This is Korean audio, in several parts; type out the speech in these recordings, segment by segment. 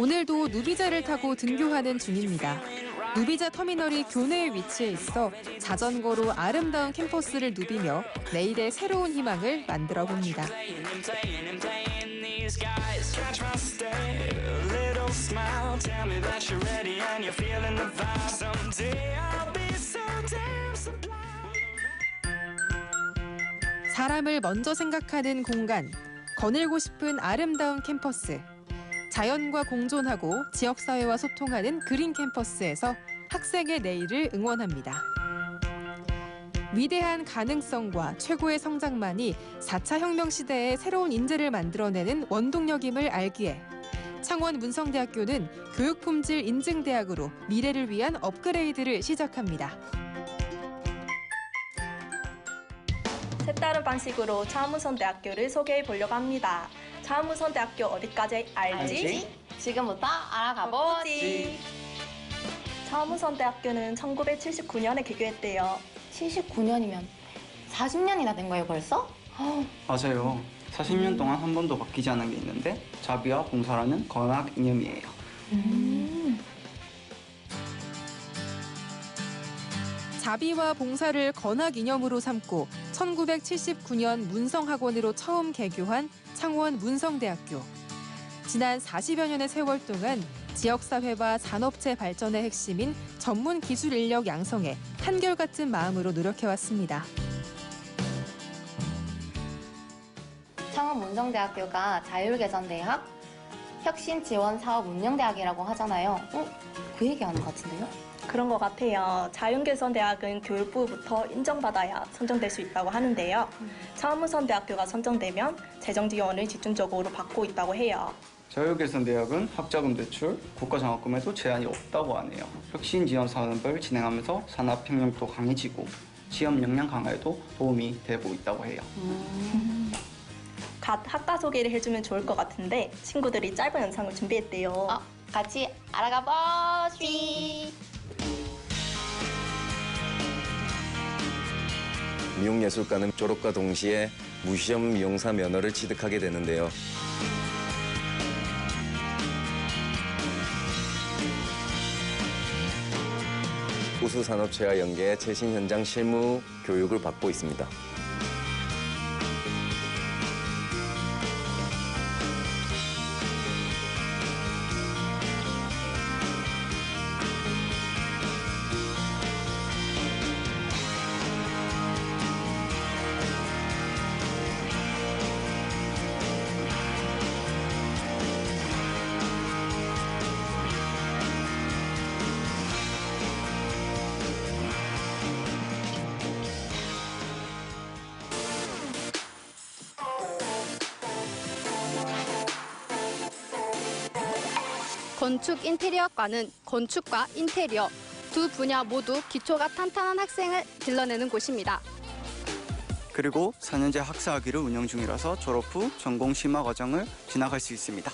오늘도 누비자를 타고 등교하는 중입니다. 누비자 터미널이 교내에 위치해 있어 자전거로 아름다운 캠퍼스를 누비며 내일의 새로운 희망을 만들어 봅니다. 사람을 먼저 생각하는 공간, 거닐고 싶은 아름다운 캠퍼스. 자연과 공존하고 지역사회와 소통하는 그린 캠퍼스에서 학생의 내일을 응원합니다. 위대한 가능성과 최고의 성장만이 4차 혁명 시대의 새로운 인재를 만들어내는 원동력임을 알기에 창원 문성대학교는 교육 품질 인증 대학으로 미래를 위한 업그레이드를 시작합니다. 색다른 방식으로 차무선대학교를 소개해 보려고 합니다. 차무선대학교 어디까지 알지? 지금부터 알아가보지. 차무선 대학교는 1979년에 개교했대요. 79년이면 40년이나 된 거예요, 벌써? 맞아요. 40년 동안 한 번도 바뀌지 않은 게 있는데 자비와 봉사라는 건학 이념이에요. 자비와 봉사를 건학 이념으로 삼고 1979년 문성학원으로 처음 개교한 창원 문성대학교. 지난 40여 년의 세월 동안 지역사회와 산업체 발전의 핵심인 전문 기술 인력 양성에 한결같은 마음으로 노력해왔습니다. 창원 문성대학교가 자율개선대학, 혁신지원사업운영대학이라고 하잖아요. 어? 그 얘기하는 것 같은데요? 그런 것 같아요. 자연개선대학은 교육부부터 인정받아야 선정될 수 있다고 하는데요. 차무선대학교가 선정되면 재정 지원을 집중적으로 받고 있다고 해요. 자율개선대학은 학자금 대출, 국가장학금에도 제한이 없다고 하네요. 혁신 지원 사업을 진행하면서 산업혁명도 강해지고 지역 역량 강화에도 도움이 되고 있다고 해요. 갓 학과 소개를 해주면 좋을 것 같은데 친구들이 짧은 영상을 준비했대요. 어, 같이 알아가보지. 미용예술과는 졸업과 동시에 무시험 미용사 면허를 취득하게 되는데요. 우수 산업체와 연계 최신 현장 실무 교육을 받고 있습니다. 건축 인테리어과는 건축과 인테리어 두 분야 모두 기초가 탄탄한 학생을 길러내는 곳입니다. 그리고 4년제 학사학위를 운영 중이라서 졸업 후 전공 심화 과정을 진학할 수 있습니다.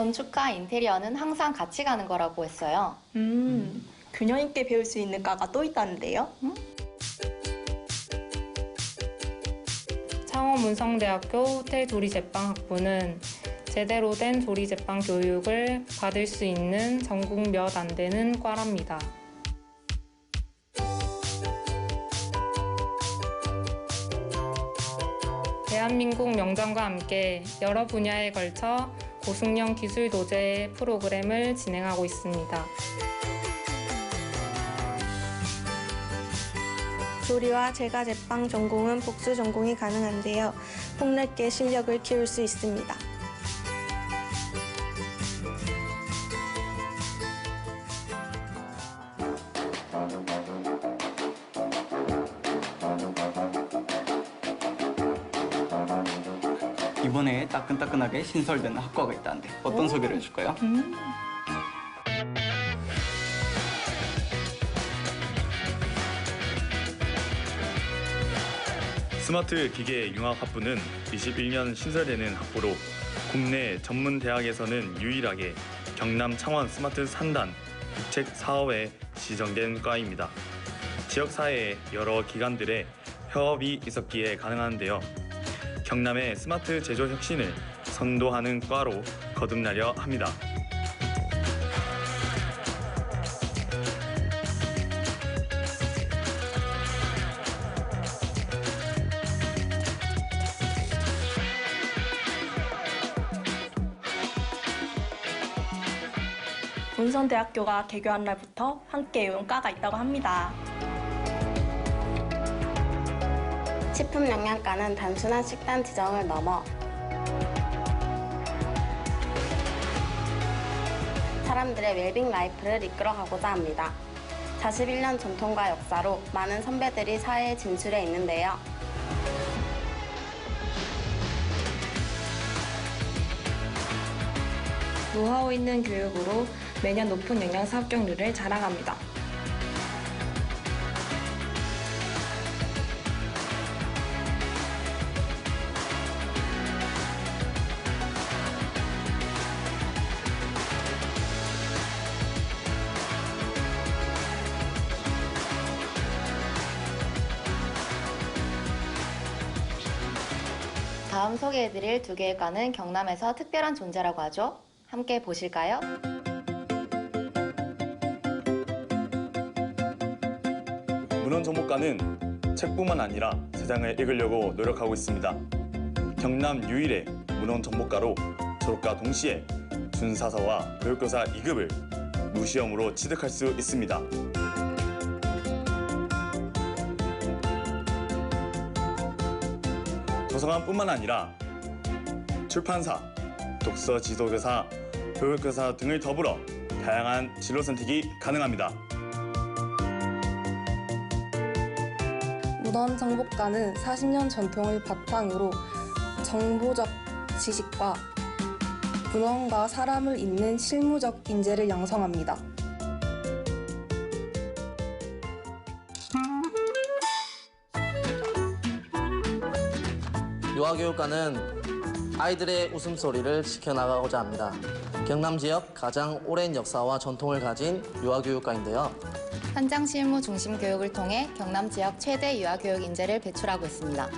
건축과 인테리어는 항상 같이 가는 거라고 했어요. 음, 균형 있게 배울 수 있는 과가 또 있다는데요. 창원 문성대학교 호텔 조리제빵 학부는 제대로 된 조리제빵 교육을 받을 수 있는 전국 몇 안 되는 과랍니다. 대한민국 명정과 함께 여러 분야에 걸쳐 고숙련 기술 도제 프로그램을 진행하고 있습니다. 조리와 제과 제빵 전공은 복수 전공이 가능한데요. 폭넓게 실력을 키울 수 있습니다. 따끈따끈하게 신설되는 학과가 있다는데 어떤 소개를 해줄까요? 스마트 기계 융합 학부는 21년 신설되는 학부로 국내 전문 대학에서는 유일하게 경남 창원 스마트 산단 국책 사업에 지정된 과입니다. 지역 사회의 여러 기관들의 협업이 있었기에 가능한데요. 경남의 스마트 제조 혁신을 선도하는 과로 거듭나려 합니다. 문성대학교가 개교한 날부터 함께 외운 과가 있다고 합니다. 식품 영양과는 단순한 식단 지정을 넘어 사람들의 웰빙 라이프를 이끌어가고자 합니다. 41년 전통과 역사로 많은 선배들이 사회에 진출해 있는데요. 노하우 있는 교육으로 매년 높은 영양사 합격률을 자랑합니다. 다음 소개해드릴 두 개의 과는 경남에서 특별한 존재라고 하죠. 함께 보실까요? 문헌정보과는 책뿐만 아니라 세상을 읽으려고 노력하고 있습니다. 경남 유일의 문헌정보과로 졸업과 동시에 준사서와 교육교사 2급을 무시험으로 취득할 수 있습니다. 도서관뿐만 아니라 출판사, 독서 지도교사, 교육교사 등을 더불어 다양한 진로 선택이 가능합니다. 문헌 정보과는 40년 전통을 바탕으로 정보적 지식과 문헌과 사람을 잇는 실무적 인재를 양성합니다. 유아교육과는 아이들의 웃음소리를 지켜나가고자 합니다. 경남 지역 가장 오랜 역사와 전통을 가진 유아교육과인데요. 현장 실무 중심 교육을 통해 경남 지역 최대 유아교육 인재를 배출하고 있습니다.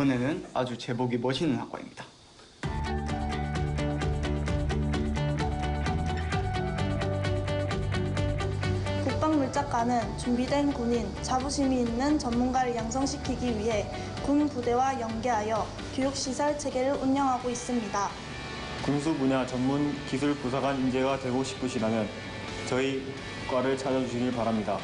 이번에는 아주 제복이 멋있는 학과입니다. 국방물자과는 준비된 군인, 자부심이 있는 전문가를 양성시키기 위해 군 부대와 연계하여 교육시설 체계를 운영하고 있습니다. 군수 분야 전문 기술 부사관 인재가 되고 싶으시다면 저희 과를 찾아주시길 바랍니다.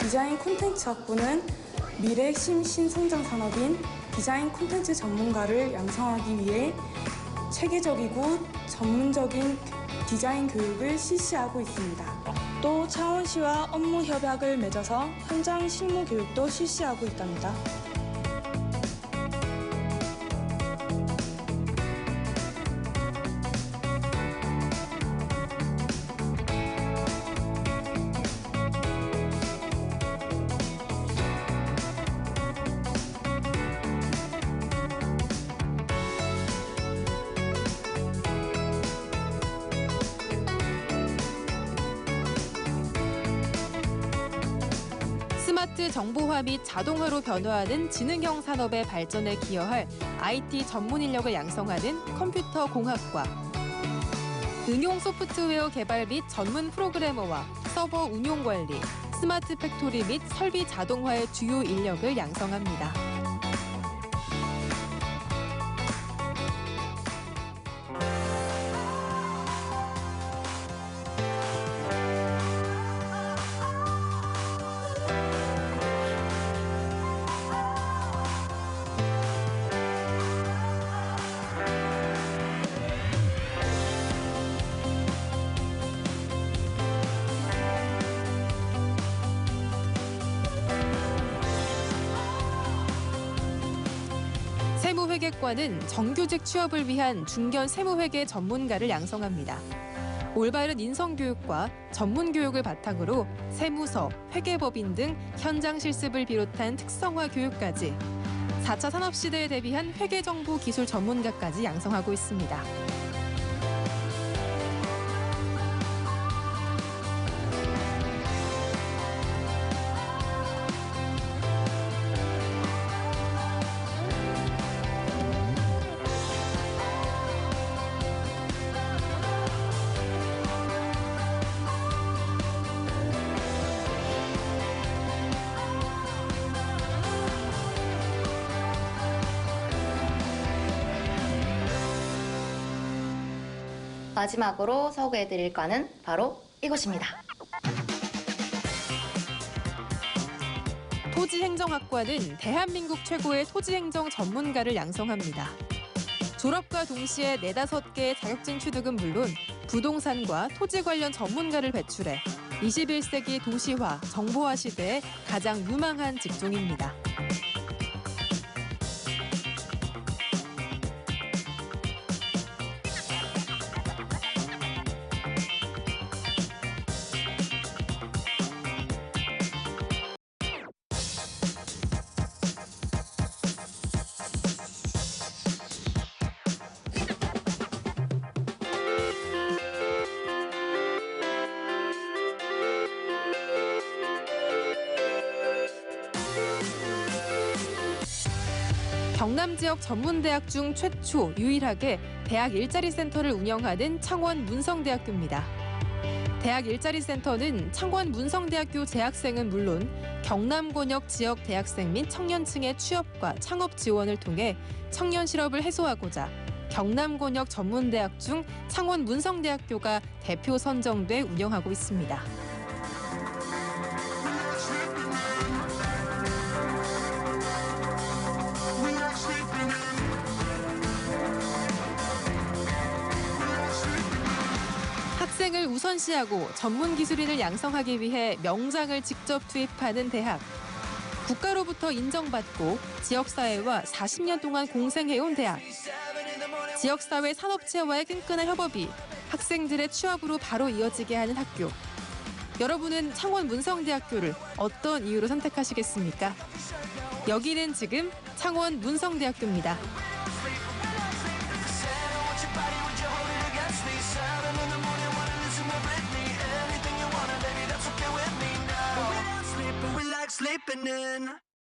디자인 콘텐츠 학부는 미래 핵심 신성장 산업인 디자인 콘텐츠 전문가를 양성하기 위해 체계적이고 전문적인 디자인 교육을 실시하고 있습니다. 또 차원시와 업무 협약을 맺어서 현장 실무 교육도 실시하고 있답니다. 스마트 정보화 및 자동화로 변화하는 지능형 산업의 발전에 기여할 IT 전문 인력을 양성하는 컴퓨터 공학과 응용 소프트웨어 개발 및 전문 프로그래머와 서버 운용 관리, 스마트 팩토리 및 설비 자동화의 주요 인력을 양성합니다. 세무회계과는 정규직 취업을 위한 중견 세무회계 전문가를 양성합니다. 올바른 인성교육과 전문교육을 바탕으로 세무서, 회계법인 등 현장 실습을 비롯한 특성화 교육까지 4차 산업시대에 대비한 회계정보 기술 전문가까지 양성하고 있습니다. 마지막으로 소개해드릴 과는 바로 이것입니다. 토지행정학과는 대한민국 최고의 토지행정 전문가를 양성합니다. 졸업과 동시에 네다섯 개의 자격증 취득은 물론 부동산과 토지 관련 전문가를 배출해 21세기 도시화, 정보화 시대에 가장 유망한 직종입니다. 경남 지역 전문대학 중 최초 유일하게 대학 일자리 센터를 운영하는 창원 문성대학교입니다. 대학 일자리 센터는 창원 문성대학교 재학생은 물론 경남 권역 지역 대학생 및 청년층의 취업과 창업 지원을 통해 청년 실업을 해소하고자 경남 권역 전문대학 중 창원 문성대학교가 대표 선정돼 운영하고 있습니다. 학생을 우선시하고 전문 기술인을 양성하기 위해 명장을 직접 투입하는 대학. 국가로부터 인정받고 지역사회와 40년 동안 공생해온 대학. 지역사회 산업체와의 끈끈한 협업이 학생들의 취업으로 바로 이어지게 하는 학교. 여러분은 창원 문성대학교를 어떤 이유로 선택하시겠습니까? 여기는 지금 창원 문성대학교입니다. Sleeping in.